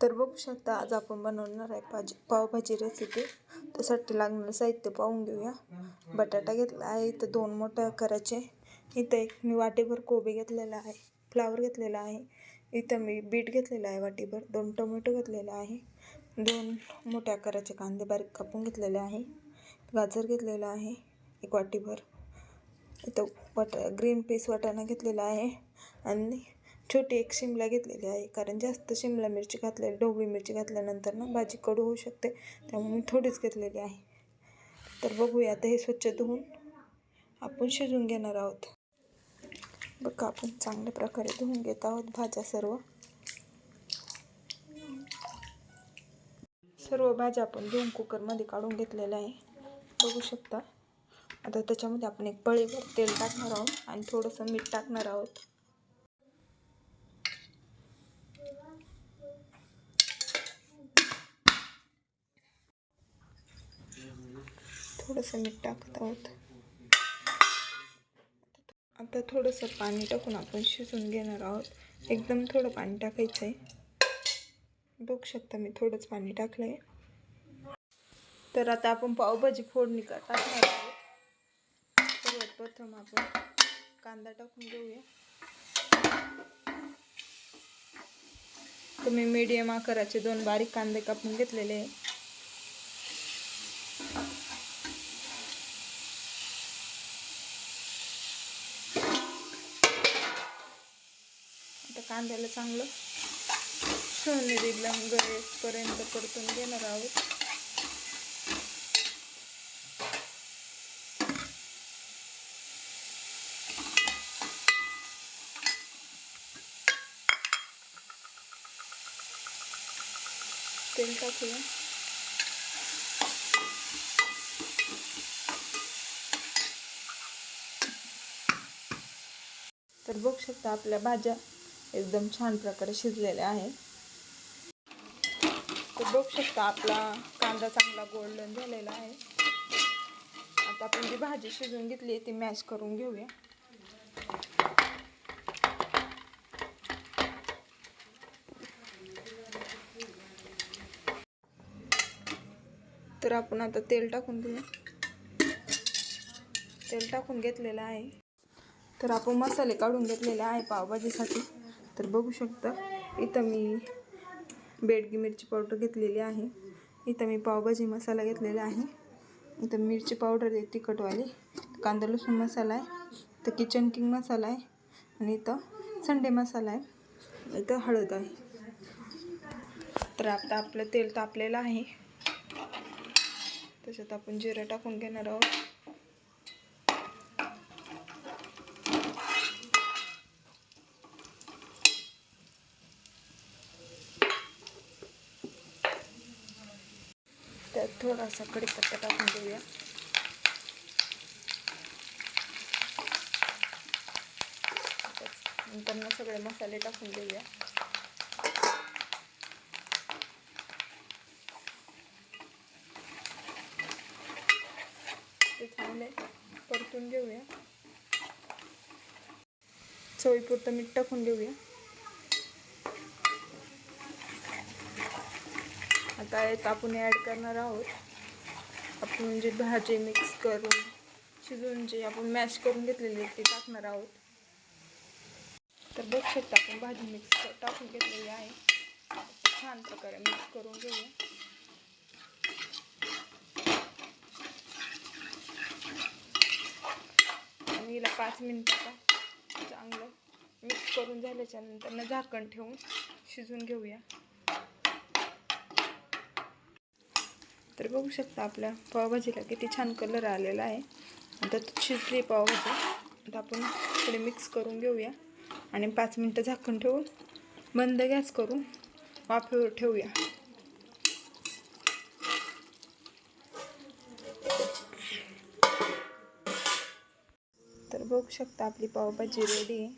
तर बघू शकता आज आपण बनवणार आहे भाजी पावभाजी रेसिपी त्यासाठी लागणारं साहित्य पाहून घेऊया. बटाटा घेतला आहे इथं दोन मोठ्या आकाराचे. इथं एक मी वाटीभर कोबी घेतलेला आहे फ्लावर घेतलेला आहे. इथं मी बीट घेतलेला आहे वाटीभर दोन टोमॅटो घेतलेला आहे. दोन मोठ्या आकाराचे कांदे बारीक कापून घेतलेले आहे. गाजर घेतलेला आहे एक वाटीभर. इथं वाटा ग्रीन पीस वाटाणा घेतलेला आहे. आणि छोटी एक शिमला घेतलेली आहे. कारण जास्त शिमला मिरची घातलेली ढोबळी मिरची घातल्यानंतर ना भाजी कडू होऊ शकते. त्यामुळे मी थोडीच घेतलेली आहे. तर बघूया आता हे स्वच्छ धुवून आपण शिजवून घेणार आहोत. बघा आपण चांगल्या प्रकारे धुवून घेत आहोत भाज्या सर्व. सर्व भाज्या आपण धुवून कुकरमध्ये काढून घेतलेल्या आहे. बघू शकता. आता त्याच्यामध्ये आपण एक पळीवर तेल टाकणार आहोत आणि थोडंसं मीठ टाकणार आहोत. थोडंसं मीठ टाकत आहोत. आता थोडंसं पाणी टाकून आपण शिजून घेणार आहोत. एकदम थोडं पाणी टाकायचं आहे. बघू शकता मी थोडंच पाणी टाकलं आहे तर आता आपण पावभाजी फोडणी का टाकणार आहोत. सर्वात प्रथम आपण कांदा टाकून घेऊया. तुम्ही मीडियम आकाराचे दोन बारीक कांदे कापून घेतलेले आहे कांद्याला चांगलं सोनेरी रंग येईपर्यंत परतून घेणार आहोत. तेल टाकूया. तर बघू शकता आपल्या भाज्या एकदम छान प्रकारे शिजलेले आहे. तर बघू शकता आपला कांदा चांगला गोल्डन झालेला आहे. आता आपण जी भाजी शिजवून घेतली ती मॅश करून घेऊया. तर आपण आता तेल टाकून घेऊया. तेल टाकून घेतलेलं आहे. तर आपण मसाले काढून घेतलेले आहे पावभाजीसाठी. तर बघू शकता. इथं मी बेडगी मिरची पावडर घेतलेली आहे. इथं मी पावभाजी मसाला घेतलेला आहे. इथं मिरची पावडर आहे तिखटवाली. कांदा लसूण मसाला आहे. इथं किचन किंग मसाला आहे. आणि इथं संडे मसाला आहे. इथं हळद आहे. तर आता आपलं तेल तापलेलं आहे. त्याच्यात आपण जिरं टाकून घेणार आहोत. त्यात थोडासा कढीपत्ता टाकून देऊया. नंतर मग सगळे मसाले टाकून देऊया. ते चांगले परतून घेऊया. चवीपुरतं मीठ टाकून देऊया. आता आपण ॲड करणार आहोत. आपण जे भाजी मिक्स करून शिजवून जे आपण मॅश करून घेतलेली ती टाकणार आहोत. तर बघू शकता आपण भाजी मिक्स टाकून घेतलेली आहे. छान प्रकारे मिक्स करून घेऊया. आणि हिला पाच मिनिटाचा चांगलं मिक्स करून झाल्याच्यानंतर झाकण ठेवून शिजून घेऊया. तर बघू शकता आपल्या पावभाजीला किती छान कलर आलेला आहे. आता शिजली पावभाजी. आता आपण थोडे मिक्स करून घेऊया. आणि पाच मिनटं झाकण ठेवून बंद गॅस करून वाफेवर ठेवूया. तर बघू शकता आपली पावभाजी रेडी आहे.